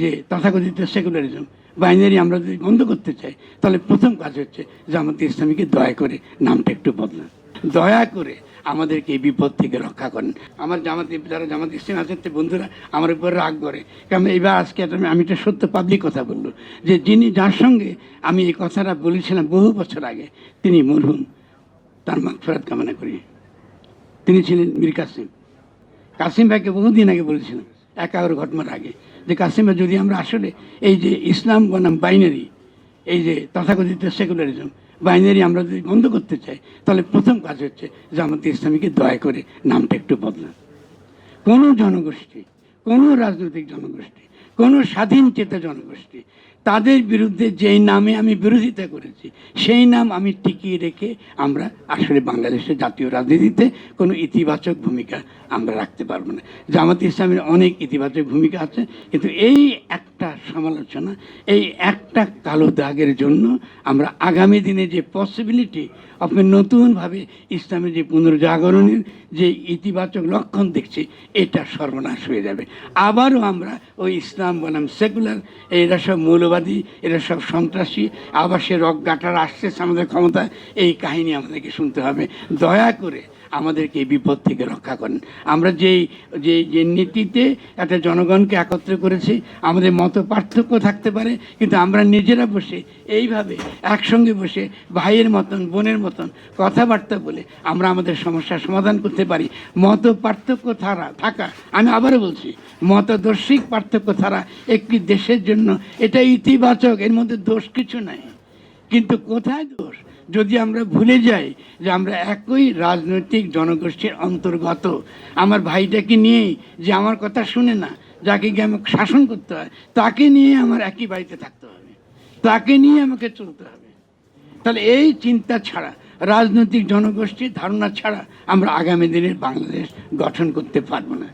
যে তথাকথিত secularism, binary আমরা যদি বন্ধ করতে চাই, তাহলে প্রথম কাজ হচ্ছে জামাত ইসলামীকে দয়া করে নামটা একটু বদলান। দয়া করে আমাদেরকে এই বিপদ থেকে রক্ষা করেন। আমার জামাত, যারা জামাত ইসলাম আছেন, তো বন্ধুরা, আমার উপর রাগ করে। কারণ এবার আজকে একটা আমি একটা সত্য পাবলিক কথা বলল যে যিনি যার সঙ্গে আমি এই কথাটা বলেছিলাম বহু বছর আগে, তিনি মরহুম। তার মাগফেরাত কামনা করি। তিনি ছিলেন মীর কাসিম। কাসিম ভাইকে বহুদিন আগে বলেছিলাম। একাগ্র ঘটনার আগে। যে কাশ্মীরে যদি আমরা আসলে এই যে ইসলাম বনাম বাইনারি এই যে তথাকথিত সেকুলারিজম বাইনারি আমরা যদি বন্ধ করতে চাই, তাহলে প্রথম কাজ হচ্ছে জামাতে ইসলামীকে দয়া করে নামটা একটু বদলান। কোনো জনগোষ্ঠী, কোনো রাজনৈতিক জনগোষ্ঠী, কোনো স্বাধীন চেতা জনগোষ্ঠী তাদের বিরুদ্ধে যেই নামে আমি বিরোধিতা করেছি, সেই নাম আমি টিকিয়ে রেখে আমরা আসলে বাংলাদেশের জাতীয় রাজনীতিতে কোনো ইতিবাচক ভূমিকা আমরা রাখতে পারব না। জামাত ইসলামের অনেক ইতিবাচক ভূমিকা আছে, কিন্তু এই একটা সমালোচনা, এই একটা কালো দাগের জন্য আমরা আগামী দিনে যে পসিবিলিটি আপনি নতুনভাবে ইসলামের যে পুনর্জাগরণের যে ইতিবাচক লক্ষণ দেখছি, এটা সর্বনাশ হয়ে যাবে। আবারও আমরা ওই ইসলাম বনাম সেকুলার, এরা সব মৌলবাদী এরা সব সন্ত্রাসী। আবার সে রক গাটার আসছে আমাদের ক্ষমতায়, এই কাহিনী আমাদেরকে শুনতে হবে। দয়া করে আমাদেরকে এই বিপদ থেকে রক্ষা করেন। আমরা যেই যে যে নীতিতে একটা জনগণকে একত্র করেছি, আমাদের মত পার্থক্য থাকতে পারে, কিন্তু আমরা নিজেরা বসে, এইভাবে একসঙ্গে বসে ভাইয়ের মতন, বোনের মতন কথাবার্তা বলে আমরা আমাদের সমস্যার সমাধান করতে পারি। মত পার্থক্য ছাড়া থাকা, আমি আবারও বলছি, মতদর্শিক পার্থক্য ছাড়া একটি দেশের জন্য এটা ইতিবাচক, এর মধ্যে দোষ কিছু নাই। কিন্তু কোথায় দোষ? যদি আমরা ভুলে যাই যে আমরা একই রাজনৈতিক জনগোষ্ঠীর অন্তর্গত, আমার ভাইটাকে নিয়েই যে আমার কথা শুনে না, যাকে গিয়ে আমাকে শাসন করতে হয়, তাকে নিয়ে আমার একই বাড়িতে থাকতে হবে। তাকে নিয়ে আমাকে চলতে হবে। তাহলে এই চিন্তা ছাড়া, রাজনৈতিক জনগোষ্ঠীর ধারণা ছাড়া আমরা আগামী দিনের বাংলাদেশ গঠন করতে পারব না।